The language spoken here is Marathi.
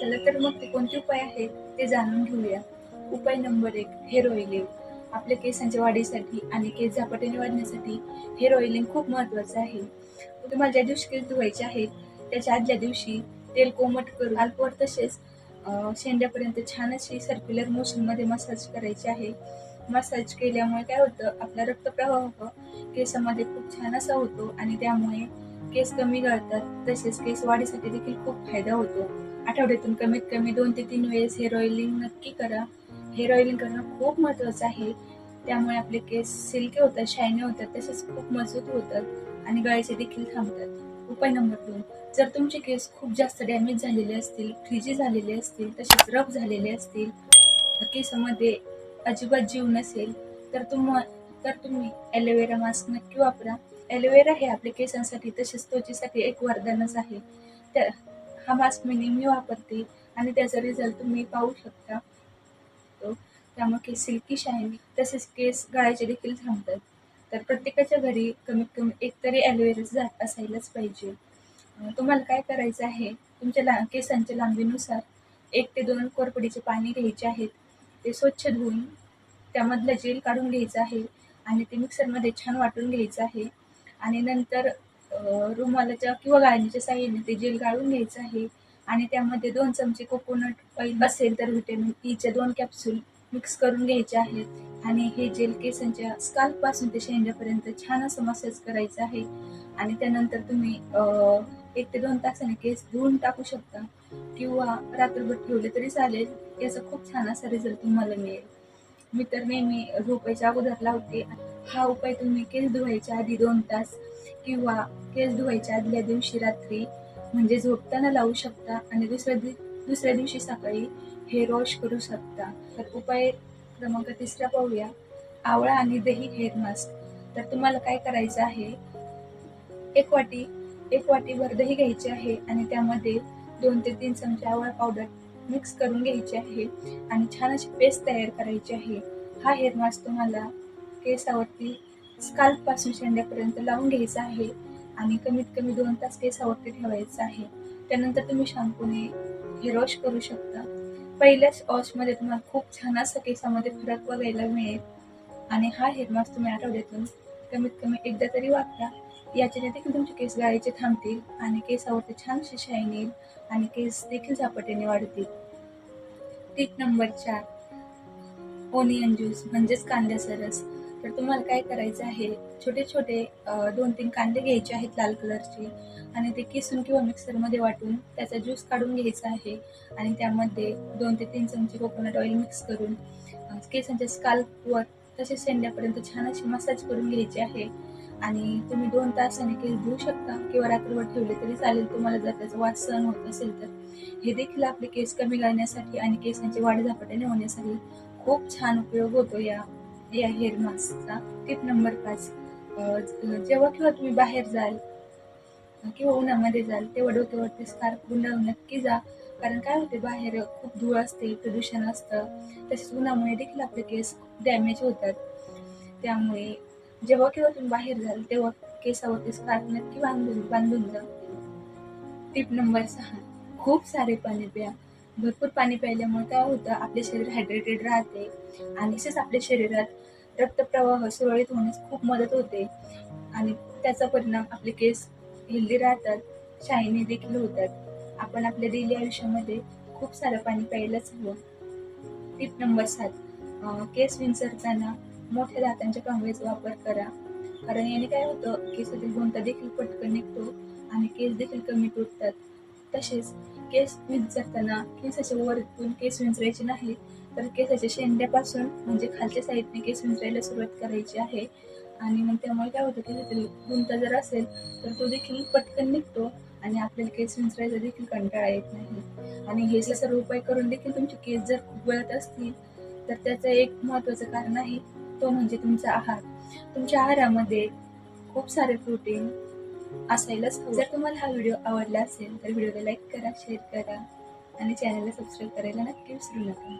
चला तर मग ते कोणते उपाय आहेत ते जाणून घेऊया. उपाय नंबर एक हेअर ऑइलिंग आपल्या केसांच्या वाढीसाठी आणि केस झपाट्याने वाढण्यासाठी हेअर ऑइलिंग खूप महत्त्वाचं आहे. तुम्हाला ज्या दिवशी केस धुवायचे आहेत त्याच्या आदल्या दिवशी तेल कोमट करून अल्पवर तसेच शेंड्यापर्यंत छान अशी सर्क्युलर मोशनमध्ये मसाज करायची आहे. मसाज केल्यामुळे काय होतं आपला रक्तप्रवाह केसामध्ये खूप छान असा होतो आणि त्यामुळे केस कमी गळतात तसेच केस वाढीसाठी देखील खूप फायदा होतो. आठवड्यातून कमीत कमी दोन ते तीन वेळेस हेअर ऑइलिंग नक्की करा. हेअर ऑइलिंग करणं खूप महत्त्वाचं आहे. त्यामुळे आपले केस सिल्की होतात शायनी होतात तसेच खूप मजबूत होतात आणि गळ्याचे देखील थांबतात. उपाय नंबर दोन जर तुमचे केस खूप जास्त डॅमेज झालेले असतील फ्रिजी झालेले असतील तसेच रफ झालेले असतील केसामध्ये अजिबात जीव नसेल तर तुम तर तुम्ही ॲलोवेरा मास्क नक्की वापरा. ॲलोवेरा हे आपल्या केसांसाठी तसेच त्वचेसाठी एक वरदानच आहे. त्या हा मास्क मी नेहमी वापरते आणि त्याचा रिझल्ट तुम्ही पाहू शकता. तो त्यामुळे केस सिल्की शायनी तसेच केस गळायचे देखील थांबतात. तर प्रत्येकाच्या घरी कमीत कमी एक तरी ॲलोवेरा झाड असायलाच पाहिजे. तुम्हाला काय करायचं आहे? तुमच्या ला केसांच्या लांबीनुसार एक ते दोन कोरपडीचे पाणी घ्यायचे आहेत. ते स्वच्छ धुवून त्यामधलं जेल काढून घ्यायचं आहे आणि ते मिक्सरमध्ये छान वाटून घ्यायचं आहे. आणि नंतर रुमालाच्या किंवा गाळणीच्या साह्याने ते जेल गाळून घ्यायचं आहे. आणि त्यामध्ये दोन चमचे कोकोनट ऑइल असेल तर व्हिटॅमिन ईचे e दोन कॅप्सूल मिक्स करून घ्यायचे आहेत. आणि हे जेल केसांच्या स्काल्पपासून ते शेंड्यापर्यंत छान असं मसाज करायचं आहे. आणि त्यानंतर तुम्ही एक ते दोन तासाने केस धुवून टाकू शकता. किंवा रात्रभर ठेवले तरी चालेल. याचा खूप छान असा रिझल्ट तुम्हाला मिळेल. मी तर नेहमी झोपायच्या अगोदर लावते हा उपाय तुम्ही केस धुवायच्या आधी दोन तास किंवा केस धुवायच्या आदल्या दिवशी रात्री म्हणजे झोपताना लावू शकता आणि दुसऱ्या दि दुसऱ्या दिवशी सकाळी हेअर वॉश करू शकता. तर उपाय क्रमांक तिसरा पाहूया. आवळा आणि दही हेअर मास्क. तर तुम्हाला काय करायचं आहे? एक वाटी एक वाटीभर दही घ्यायची आहे आणि त्यामध्ये दोन ते तीन चमचे आवळा पावडर मिक्स करून घ्यायची आहे आणि छान अशी पेस्ट तयार करायची आहे. हा हेअर मास्क तुम्हाला केसावरती स्काल्पपासून शेंड्यापर्यंत लावून घ्यायचं आहे आणि कमीत कमी दोन तास केसावरती ठेवायचं आहे. त्यानंतर तुम्ही शॅम्पूने हेअर वॉश करू शकता. पहिल्याच वॉशमध्ये तुम्हाला खूप छान असा केसामध्ये फरक बघायला मिळेल. आणि हा हेअर मास्क तुम्ही आठवड्यातून कमीत कमी एकदा तरी वापरा. याच्याने देखील तुमचे केस गाळायचे थांबतील आणि केसावरती छानशी शाईन येईल आणि केस देखील झपाट्याने वाढतील. टीप नंबर चार. ओनियन ज्यूस म्हणजेच कांद्याचा रस तर तुम्हाला काय करायचं आहे? छोटे छोटे दोन तीन कांदे घ्यायचे आहेत लाल कलरचे आणि ते किसून किंवा मिक्सरमध्ये वाटून त्याचा ज्यूस काढून घ्यायचा आहे आणि त्यामध्ये दोन ते तीन चमचे कोकोनट ऑइल मिक्स करून केसांच्या स्काल्पवर तसेच शेंड्यापर्यंत छान अशी मसाज करून घ्यायची आहे. आणि तुम्ही दोन तासाने केस धुवू शकता किंवा रात्रभर ठेवले तरी चालेल. तुम्हाला जर त्याचा वास सहन होत असेल तर. हे देखील आपले केस कमी करण्यासाठी आणि केसांची वाढ झपाट्याने होण्यासाठी खूप छान उपयोग होतो या या हेअर मास्कचा टिप नंबर पाच. जेव्हा किंवा तुम्ही बाहेर जाल किंवा उन्हामध्ये जाल तेव्हा डोक्यावरती स्कार्फ गुंडाळून नक्की जा. कारण काय होते बाहेर खूप धूळ असते प्रदूषण असतं. तसेच उन्हामुळे देखील आपले केस डॅमेज होतात. त्यामुळे जेव्हा केव्हा तुम्ही बाहेर जाल तेव्हा केसावरती स्कार्फ नक्की बांधून बांधून जा. टिप नंबर सहा. खूप सारे पाणी प्या. भरपूर पाणी प्यायल्यामुळे काय होतं आपले शरीर हायड्रेटेड राहते आणि तसेच आपल्या शरीरात रक्तप्रवाह सुरळीत होण्यास खूप मदत होते आणि त्याचा परिणाम आपले केस हेल्दी राहतात शायनी देखील होतात. आपण आपल्या डेली आयुष्यामध्ये खूप सारं पाणी प्यायलाच हवं. टिप नंबर सात केस विंचरताना मोठ्या दातांच्या कंगव्याचा वापर करा. कारण याने काय होतं केसातील गुंता देखील पटकन निघतो आणि केस देखील कमी तुटतात. तसेच केस विंचरताना केसाच्या वरतून केस विंचरायचे नाही तर केसाच्या शेंड्यापासून म्हणजे खालच्या साईडने केस विंचरायला सुरुवात करायची आहे. आणि मग त्यामुळे काय होतं केसातील गुंता जर असेल तर तो देखील पटकन निघतो आणि आपल्याला केस विंचरायचा देखील कंटाळा येत नाही. आणि हे सर्व उपाय करून देखील तुमचे केस जर गळत असतील तर त्याचं एक महत्त्वाचं कारण आहे तो म्हणजे तुमचा आहार. तुमच्या आहारामध्ये खूप सारे प्रोटीन असायलाच हवं. जर तुम्हाला हा व्हिडिओ आवडला असेल तर व्हिडिओला लाईक करा शेअर करा आणि चॅनलला सबस्क्राईब करायला नक्की विसरू नका